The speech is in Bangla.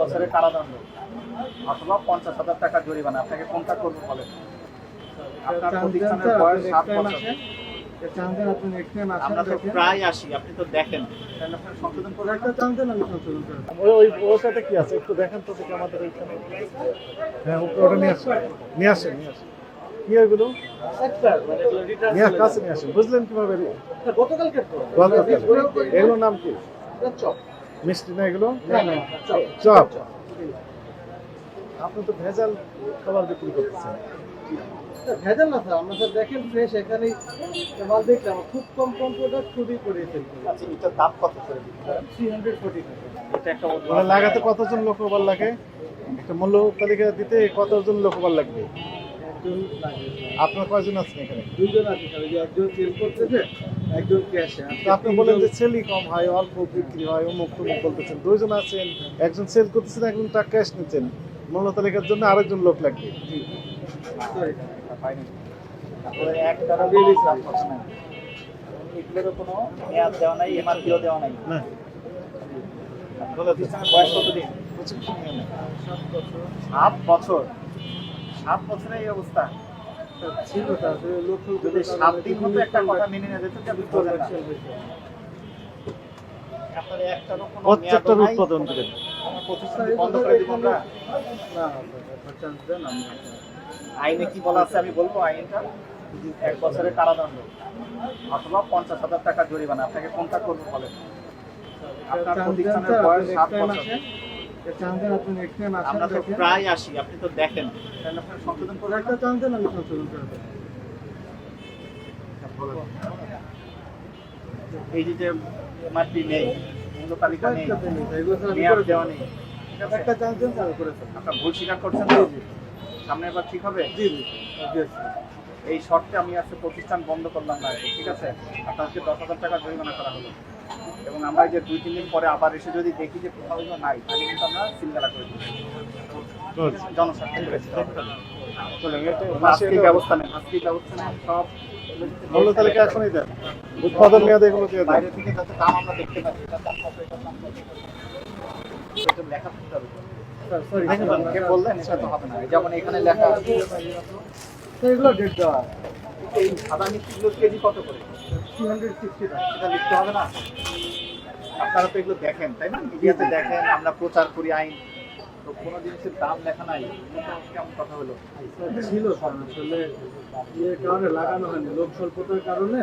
বছরের কারাদণ্ড। অথবা পঞ্চাশ হাজার টাকা জরিমানা। আপনাকে কোনটা করব বলেন? আপনার প্রতিষ্ঠানের বয়স সাত বছর। চান্দেন আপনি নেক্সট টাইম আসেন আমরা তো প্রায় আসি আপনি তো দেখেন। সংশোধন করবেন একটা চান্দেন আমি সংশোধন করে ওই ওই কি আছে? একটু দেখেন তো আমাদের ওইখানে হ্যাঁ ওটা নিয়ে আসেন। নিয়ে আসেন নিয়ে আসেন। কি ওইগুলো নিয়ে কাছে নিয়ে আসেন। বুঝলেন কীভাবে? গতকালকে। এগুলোর নাম কি? চপ। মিষ্টি না এগুলো? না, না, চপ। আপনি তো ভেজাল খাবার বিক্রি করতেছেন। ভেজাল না স্যার আমরা স্যার দেখেন ফ্রেশ এখানেই মাল দেখলাম খুব কম কম প্রোডাক্ট খুবই আচ্ছা এটার দাম কত করে থ্রি হান্ড্রেড ফোর্টি এটা একটা লাগাতে কতজন লোকবল লাগে? একটা মূল্য তালিকা দিতে কতজন লোকবল লাগবে? আপনার কয়জন আছেন এখানে? দুজন আছে স্যার যে একজন সেল করতেছে একজন ক্যাশে তো আপনি বলেন যে সেলই কম হয় অল্প বিক্রি হয় অমুক তমুক বলতেছেন। দুইজন আছেন একজন সেল করতেছেন একজন টাকা ক্যাশ নিচ্ছেন। মূল্য তালিকার জন্য আরেকজন লোক লাগবে। এগুলোরও কোনো মেয়াদ দেওয়া নাই এমআরপিও দেওয়া নাই। না। বয়স কতদিন? সাত বছর সাত বছরে। এই অবস্থা। ছিল যদি সাত দিন মতো একটা কথা মেনে না। যেত। উৎপাদন বন্ধ করে দিব না চান্স দেন আমি আইনে কি বলা আছে আমি বলব? আইনটা এক বছরের কারাদণ্ড। অথবা পঞ্চাশ হাজার টাকা জরিমানা। আপনাকে কোনটা করব বলেন? আপনার প্রতিষ্ঠানের বয়স সাত বছর। আমরা তো প্রায় আসি আপনি তো দেখেন। সংশোধন করবেন একটা চান্দেন আমি সংশোধন করে এই যে যে এমআরপি নেই নেই একটা পেন আছে, এগুলো স্যার আমি মেয়াদ দেওয়া নেই। ঠিক আছে? একটা চান্স দেন স্যার করে আপনার ভুল স্বীকার করছেন তো? সামনে এবার ঠিক হবে? জি। এই শর্তে আমি আজকে প্রতিষ্ঠান বন্ধ করলাম না ঠিক আছে? আপনাকে দশ হাজার টাকা জরিমানা করা হলো। এবং আমরা যে দুই তিন দিন পরে আবার এসে যদি দেখি যে কোথাও নাই তাহলে কিন্তু আমরা সিলগালা করে দিই জনস্বার্থে। করেছি আজকে ব্যবস্থা আজকে ব্যবস্থা নেন সব মূল্য তালিকা এখনই দেন উৎপাদন মেয়াদে এগুলো দিয়ে বাইরে থেকে যাতে দাম আমরা দেখতে পাচ্ছি এটার দাম কত এটার দাম কত এটা লেখা থাকতে হবে। বললেন? তো না। যেমন এখানে লেখা আছে এগুলো ডেট দেওয়া এই সাদা মিষ্টিগুলো কেজি কত করে? থ্রি হান্ড্রেড সিক্সটি এটা লিখতে হবে না? আপনারা তো এগুলো দেখেন তাই না? মিডিয়াতে দেখেন আমরা প্রচার করি আইন। তো কোনো জিনিসের দাম লেখা নাই। কেমন কথা হলো? ছিল আসলে ইয়ের কারণে লাগানো হয়নি। লোক স্বল্পতার কারণে